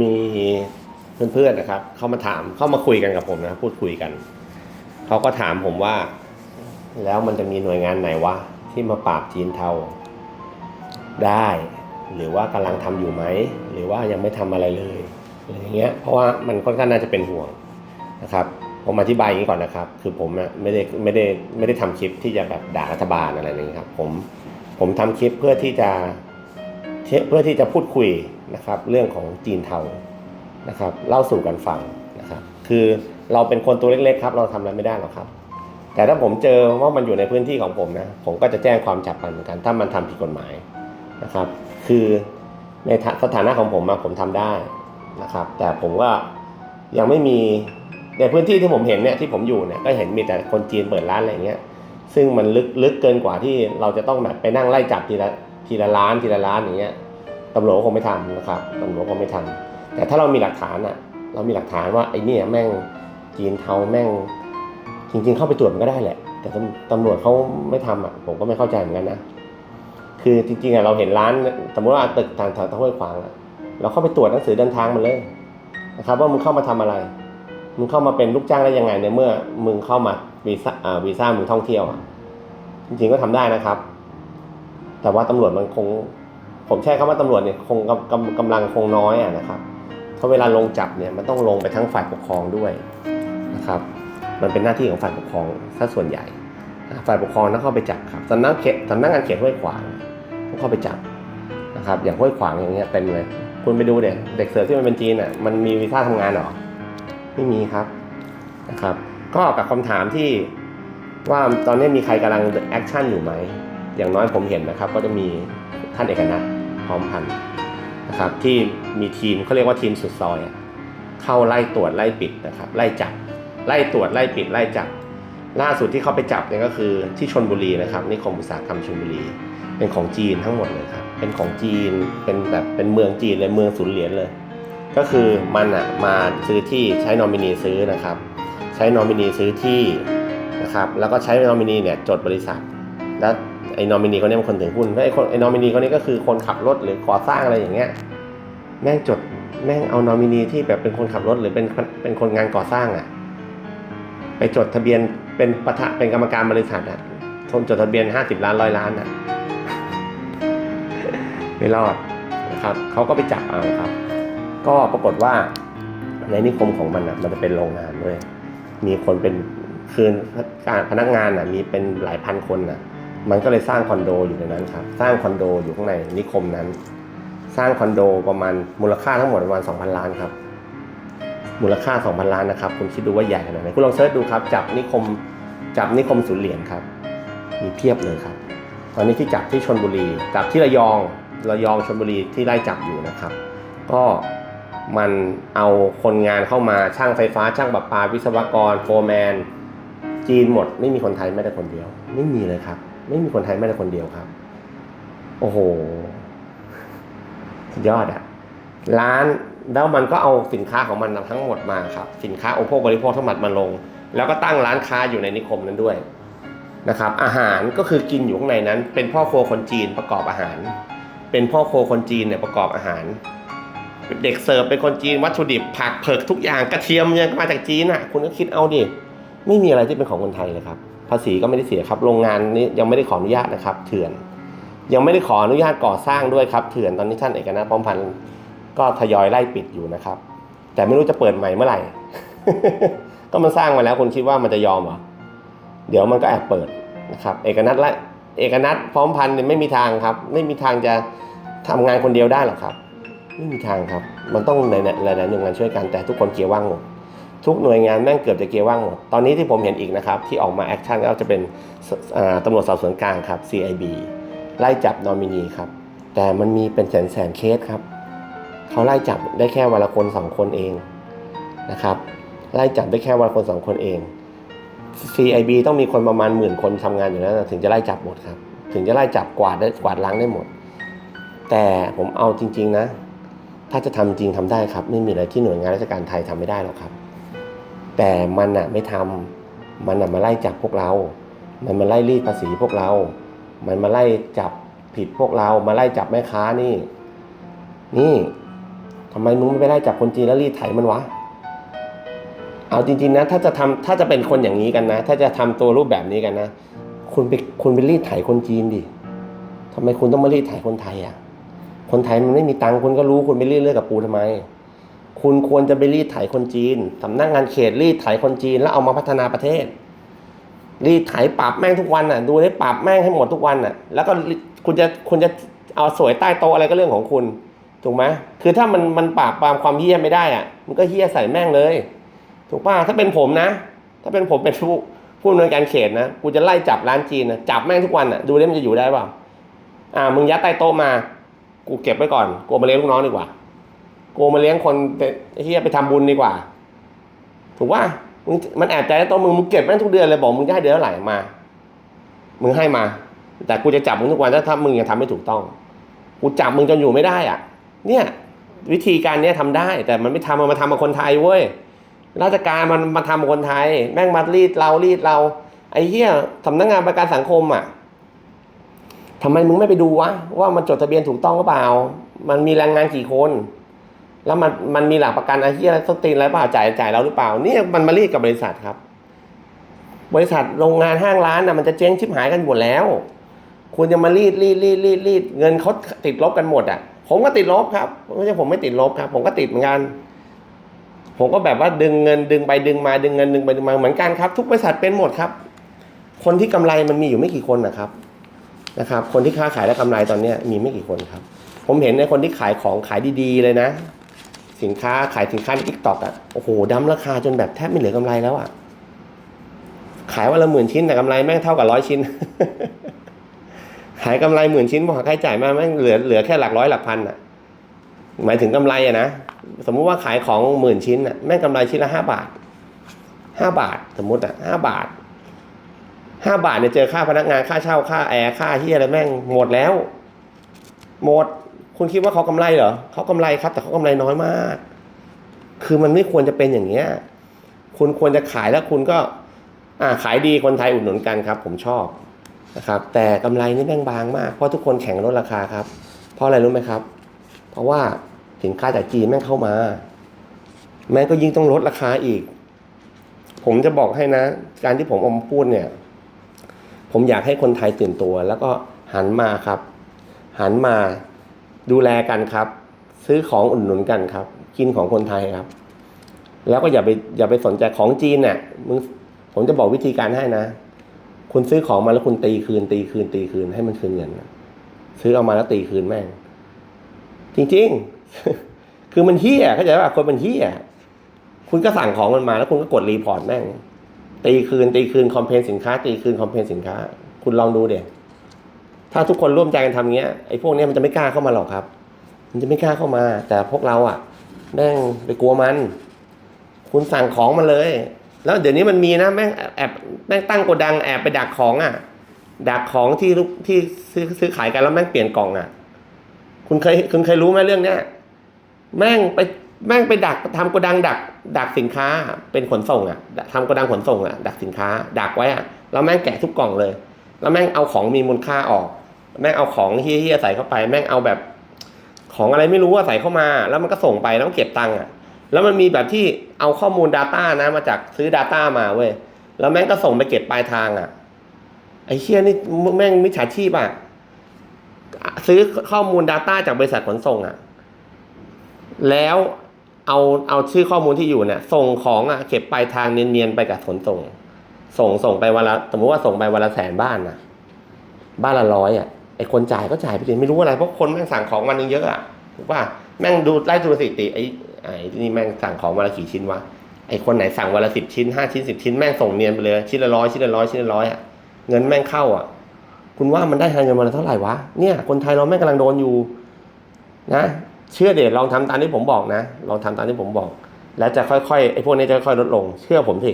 มีเพื่อนๆนะครับ เข้ามาถามเข้ามาคุยกันกับผมนะพูดคุยกัน เขาก็ถามผมว่า แล้วมันจะมีหน่วยงานไหนวะที่มาปราบจีนเทาได้ หรือว่ากำลังทำอยู่ไหม หรือว่ายังไม่ทำอะไรเลยอะไรอย่างเงี้ยเพราะว่ามันค่อนข้างน่าจะเป็นห่วงนะครับ ผมอธิบายอย่างนี้ก่อนนะครับ คือผมไม่ได้ไม่ได้ไม่ได้ทำคลิปที่จะแบบด่ารัฐบาลอะไรนี้ครับผมผมทำคลิปเพื่อที่จะเพื่อที่จะพูดคุย นะครับ เรื่องของจีนเทานะครับเล่าสู่กันฟังนะครับ คือเราเป็นคนตัวเล็กๆครับ เราทำอะไรไม่ได้หรอกครับ แต่ถ้าผมเจอว่ามันอยู่ในพื้นที่ของผมนะ ผมก็จะแจ้งความจับมันเหมือนกัน ถ้ามันทำผิดกฎหมายนะครับ คือในสถานะของผมอะผมทำได้นะครับ แต่ผมก็ยังไม่มีในพื้นที่ที่ผมเห็นเนี่ยที่ผมอยู่เนี่ยก็เห็นมีแต่คนจีนเปิดร้านอะไรเงี้ย ซึ่งมันลึกลึกเกินกว่าที่เราจะต้องแบบไปนั่งไล่จับทีละทีละล้านทีละล้านอย่างเงี้ย ตำรวจคงไม่ทำนะครับตำรวจคงไม่ทำแต่ถ้าเรามีหลักฐานอะเรามีหลักฐานว่าไอ้นี่แม่งจีนเทาแม่ง จริง ๆ เข้าไปตรวจมันก็ได้แหละ แต่ตำรวจเขาไม่ทำอะ ผมก็ไม่เข้าใจเหมือนกันนะ คือจริงๆอะเราเห็นร้านสมมติว่าตึกทางแถวตะห้วยขวางอะเราเข้าไปตรวจหนังสือเดินทางมันเลยนะครับ ว่ามึงเข้ามาทำอะไร มึงเข้ามาเป็นลูกจ้างได้ยังไงในเมื่อมึงเข้ามาวีซ่าวีซ่ามึงท่องเที่ยวอะจริงๆก็ทำได้นะครับ แต่ว่าตำรวจมันคง ผมใช้คำว่าตำรวจเนี่ยคงกำกำกำลังคงน้อยอะนะครับเพราะเวลาลงจับเนี่ยมันต้องลงไปทั้งฝ่ายปกครองด้วยนะครับ มันเป็นหน้าที่ของฝ่ายปกครองซะส่วนใหญ่ ฝ่ายปกครองต้องเข้าไปจับครับสำนักเขตสำนักงานเขตห้วยขวางต้องเข้าไปจับนะครับ อย่างห้วยขวางอย่างเงี้ยเต็มเลยคุณไปดูเด็กเด็กเสิร์ฟที่มันเป็นจีนอะมันมีวีซ่าทำงานหรอไม่มีครับนะครับ ก็กับคำถามที่ว่าตอนนี้มีใครกำลังแอคชั่นอยู่ไหมอย่างน้อยผมเห็นนะครับ ก็จะมีท่านเอกนัท พร้อมพันธ์นะครับที่มีทีมเขาเรียกว่าทีมสุดซอย เข้าไล่ตรวจไล่ปิดนะครับไล่จับไล่ตรวจไล่ปิดไล่จับ ล่าสุดที่เขาไปจับเนี่ยก็คือที่ชนบุรีนะครับนิคมอุตสาหกรรมชนบุรี เป็นของจีนทั้งหมดเลยครับเป็นของจีนเป็นแบบเป็นเมืองจีนเลยเมืองศูนย์เหรียญเลย ก็คือมันอะมาซื้อที่ใช้นอมินีซื้อนะครับ ใช้นอมินีซื้อที่นะครับแล้วก็ใช้นอมินีเนี่ยจดบริษัท แล้วไอ้นอมินีคนนี้เป็นคนถือหุ้นแล้วไอ้คนไอ้นอมินีคนนี้ก็คือคนขับรถหรือก่อสร้างอะไรอย่างเงี้ยแม่งจดแม่งเอานอมินีที่แบบเป็นคนขับรถหรือเป็นเป็นคนงานก่อสร้างอะไปจดทะเบียนเป็นประธานเป็นกรรมการบริษัทอะทนจดทะเบียนห้าสิบล้านร้อยล้านอะไม่รอดนะครับเขาก็ไปจับเอาครับ ก็ปรากฏว่าในนิคมของมันอะมันจะเป็นโรงงานด้วย มีคนเป็นคืนการพนักงานอะมีเป็นหลายพันคนอะ มันก็เลยสร้างคอนโดอยู่ในนั้นครับ สร้างคอนโดอยู่ข้างในนิคมนั้น สร้างคอนโดประมาณมูลค่าทั้งหมดประมาณ2,000 ล้านครับ มูลค่า 2,000 ล้านนะครับ คุณคิดดูว่าใหญ่ขนาดไหน คุณลองเสิร์ชดูครับ จับนิคม จับนิคมศูนย์เหรียญครับ มีเพียบเลยครับ ตอนนี้ที่จับที่ชนบุรี จับที่ระยอง ระยองชนบุรีที่ไล่จับอยู่นะครับ ก็มันเอาคนงานเข้ามาช่างไฟฟ้า ช่างประปา วิศวกร โฟร์แมน จีนหมด ไม่มีคนไทยแม้แต่คนเดียว ไม่มีเลยครับ ไม่มีคนไทยแม้แต่คนเดียวครับ โอ้โหยอดอะร้านแล้วมันก็เอาสินค้าของมันทั้งหมดมาครับ สินค้าโอโภคบริโภคทั้งหมดมาลง แล้วก็ตั้งร้านค้าอยู่ในนิคมนั้นด้วยนะครับ อาหารก็คือกินอยู่ข้างในนั้น เป็นพ่อครัวคนจีนประกอบอาหาร เป็นพ่อครัวคนจีนเนี่ยประกอบอาหาร เด็กเสิร์ฟเป็นคนจีนวัตถุดิบผักเผือกทุกอย่างกระเทียมยังมาจากจีนอะ คุณก็คิดเอาดิไม่มีอะไรที่เป็นของคนไทยเลยครับ ภาษีก็ไม่ได้เสียครับ โรงงานนี้ยังไม่ได้ขออนุญาตนะครับ เถื่อน ยังไม่ได้ขออนุญาตก่อสร้างด้วยครับ เถื่อนตอนนี้ท่านเอกนัทป้อมพันธ์ก็ทยอยไล่ปิดอยู่นะครับ แต่ไม่รู้จะเปิดใหม่เมื่อไหร่ ก็มันสร้างมาแล้วคุณคิดว่ามันจะยอมเหรอเดี๋ยวมันก็แอบเปิดนะครับ เอกนัทและเอกนัทพร้อมพันธ์ไม่มีทางครับ ไม่มีทางจะทำงานคนเดียวได้หรอกครับ ไม่มีทางครับ มันต้องหลายๆหลายๆหน่วยงานช่วยกันแต่ทุกคนเกียร์ว่างหมด ทุกหน่วยงานแม่งเกือบจะเกียร์ว่างหมด ตอนนี้ที่ผมเห็นอีกนะครับ ที่ออกมาแอคชั่นก็จะเป็นตำรวจสอบสวนกลางครับ CIB ไล่จับนอมินีครับ แต่มันมีเป็นแสนแสนเคสครับ เขาไล่จับได้แค่วันละคนสองคนเองนะครับ ไล่จับได้แค่วันละคนสองคนเอง CIB ต้องมีคนประมาณหมื่นคนทำงานอยู่แล้วนะถึงจะไล่จับหมดครับ ถึงจะไล่จับกวาดได้กวาดล้างได้หมด แต่ผมเอาจริง ๆนะ ถ้าจะทำจริงทำได้ครับ ไม่มีอะไรที่หน่วยงานราชการไทยทำไม่ได้หรอกครับ แต่มันอะไม่ทำมันอะมาไล่จับพวกเรา มันมาไล่รีดภาษีพวกเรา มันมาไล่จับผิดพวกเรา มาไล่จับแม่ค้านี่ นี่ทำไมมึงไม่ไปไล่จับคนจีนแล้วรีดไถมันวะ เอาจริง ๆ นะ ถ้าจะทำถ้าจะเป็นคนอย่างนี้กันนะ ถ้าจะทำตัวรูปแบบนี้กันนะ คุณไปคุณไปรีดไถคนจีนดิทำไมคุณต้องมารีดไถคนไทยอะ คนไทยมันไม่มีตังค์คุณก็รู้คุณไปรีดเลือดกับปูทำไม คุณควรจะไปรีดไถคนจีนสำนักงานเขตรีดไถคนจีน แล้วเอามาพัฒนาประเทศ รีดไถปรับแม่งทุกวันอะ ดูได้ปรับแม่งให้หมดทุกวันอะ แล้วก็คุณจะคุณจะเอาสวยใต้โต๊ะอะไรก็เรื่องของคุณถูกไหมคือถ้ามันมันปราบปรามความเฮี้ยไม่ได้อะ มันก็เฮี้ยใส่แม่งเลย ถูกป่ะถ้าเป็นผมนะ ถ้าเป็นผมเป็นผู้ผู้อำนวยการเขตนะกูจะไล่จับร้านจีนนะจับแม่งทุกวันอะดูได้มันจะอยู่ได้เปล่าอ่ามึงยัดใต้โต๊ะมา กูเก็บไว้ก่อนกูมาเลี้ยงลูกน้องดีกว่า กูมาเลี้ยงคนไอ้เฮี้ยไปทำบุญดีกว่า ถูกป่ะมึงมันแอบใจต้โต๊ะมึงมึงเก็บแม่งทุกเดือนเลยบอกมึงจะให้เดือนเท่าไหร่มา มึงให้มา แต่กูจะจับมึงทุกวันถ้าถ้ามึงยังทำไม่ถูกต้อง กูจับมึงจนอยู่ไม่ได้อะ เนี่ย วิธีการเนี้ยทำได้ แต่มันไม่ทำมันมาทำกับคนไทยเว้ยราชการมันมาทำกับคนไทย แม่งมารีดเรารีดเรา ไอ้เหี้ยสำนักงานประกันสังคมอะทำไมมึงไม่ไปดูวะว่ามันจดทะเบียนถูกต้องหรือเปล่า มันมีแรงงานกี่คน แล้วมันมันมีหลักประกันอ้เหี้ยอะไรต้นตีนอะไรเปล่าจ่ายจ่ายเราหรือเปล่าเนี่ยมันมาเรีดกับบริษัทครับ บริษัทโรงงานห้างร้านนะมันจะเจ๊งชิบหายกันหมดแล้วคุณจะมารีดรีดรีดรีดรีดเงินเขาติดลบกันหมดอะ ผมก็ติดลบครับไม่ใช่ผมไม่ติดลบครับ ผมก็ติดเหมือนกัน ผมก็แบบว่าดึงเงินดึงไปดึงมาดึงเงินดึงไปดึงมาเหมือนกันครับ ทุกบริษัทเป็นหมดครับ คนที่กำไรมันมีอยู่ไม่กี่คนนะครับนะครับ คนที่ค้าขายและกำไรตอนเนี้ยมีไม่กี่คนครับ ผมเห็นในคนที่ขายของขายดีๆเลยนะ สินค้าขายสินค้าในทิกตอกอะโอ้โหดั้มราคาจนแบบแทบไม่เหลือกำไรแล้วอะ ขายวันละหมื่นชิ้นแต่กำไรแม่งเท่ากับร้อยชิ้น ขายกำไรหมื่นชิ้นพอหักค่าใช้จ่ายมาแม่งเหลือเหลือแค่หลักร้อยหลักพันอะ หมายถึงกำไรอะนะสมมุติว่าขายของหมื่นชิ้นอะแม่งกำไรชิ้นละห้าบาทห้าบาทสมมุติอะห้าบาทห้าบาทเนี่ยเจอค่าพนักงานค่าเช่าค่าแอร์ค่าที่อะไรแม่งหมดแล้ว หมด คุณคิดว่าเขากำไรเหรอเขากำไรครับ แต่เขากำไรน้อยมาก คือมันไม่ควรจะเป็นอย่างเงี้ย คุณควรจะขายแล้วคุณก็ อ่าขายดีคนไทยอุดหนุนกันครับ ผมชอบนะครับ แต่กำไรนี่แม่งบางมากเพราะทุกคนแข่งลดราคาครับ เพราะอะไรรู้ไหมครับ เพราะว่าสินค้าจากจีนแม่งเข้ามา แม่งก็ยิ่งต้องลดราคาอีก ผมจะบอกให้นะ การที่ผมอมพูดเนี่ย ผมอยากให้คนไทยตื่นตัว แล้วก็หันมาครับ หันมา ดูแลกันครับ ซื้อของอุดหนุนกันครับ กินของคนไทยครับ แล้วก็อย่าไปอย่าไปสนใจของจีนเนี่ยมึงผมจะบอกวิธีการให้นะ คุณซื้อของมาแล้วคุณตีคืน ตีคืน ตีคืนให้มันคืนเงินนะซื้อเอามาแล้วตีคืนแม่ง จริงๆ คือมันเฮี้ยเข้าใจป่ะคนมันเฮี้ยคุณก็สั่งของมันมาแล้วคุณก็กดรีพอร์ตแม่งตีคืนตีคืนคอมเพนสินค้า ตีคืนคอมเพนสินค้า คุณลองดูเด็ ถ้าทุกคนร่วมใจกันทำเงี้ยไอ้พวกเนี้ยมันจะไม่กล้าเข้ามาหรอกครับ มันจะไม่กล้าเข้ามา แต่พวกเราอะแม่งไปกลัวมัน คุณสั่งของมาเลย แล้วเดี๋ยวนี้มันมีนะแม่งแอบแม่งตั้งโกดังแอบไปดักของอะดักของที่ลูกที่ซื้อซื้อขายกันแล้วแม่งเปลี่ยนกล่องอะ คุณเคยคุณเคยรู้ไหมเรื่องเนี้ยแม่งไปแม่งไปดักทำโกดังดัก ดักสินค้าเป็นขนส่งอะทำโกดังขนส่งอะ ดักสินค้า ดักไว้อะแล้วแม่งแกะทุกกล่องเลย แล้วแม่งเอาของมีมูลค่าออก แม่งเอาของเฮี้ยๆใส่เข้าไป แม่งเอาแบบของอะไรไม่รู้ว่าใส่เข้ามา แล้วมันก็ส่งไปแล้วเก็บตังค์อะ แล้วมันมีแบบที่เอาข้อมูล Data นะ มาจากซื้อ Data มาเว้ยแล้วแม่งก็ส่งไปเก็บปลายทางอะไอ้เชี่ยนี่แม่งมิจฉาชีพอะซื้อข้อมูล Data จากบริษัทขนส่งอะ แล้วเอาเอาชื่อข้อมูลที่อยู่เนี่ย ส่งของอะเก็บปลายทางเนียนๆไปกับขนส่ง ส่งส่งไปวันละสมมติว่าส่งไปวันละแสนบ้านนะบ้านละร้อยอะ อ้คนจ่ายก็จ่ายไปเลยไม่รู้อะไรเพราะคนแม่งสั่งของวันนึงเยอะอะถูกป่ะแม่งดูไล่ดูสถิติไอ้ไอ้นี่แม่งสั่งของวันละกี่ชิ้นวะไอ้คนไหนสั่งวันละสิบชิ้นห้าชิ้นสิบชิ้นแม่งส่งเนียนไปเลยชิ้นละร้อยชิ้นละร้อยชิ้นละร้อยอะเงินแม่งเข้าอะ คุณว่ามันได้เงินวันละเท่าไหร่วะเนี่ยคนไทยเราแม่งกำลังโดนอยู่ นะ เชื่อเด็ดลองทำตามที่ผมบอกนะ ลองทำตามที่ผมบอก แล้วจะค่อยๆไอ้พวกนี้จะค่อยลดลง เชื่อผมสิ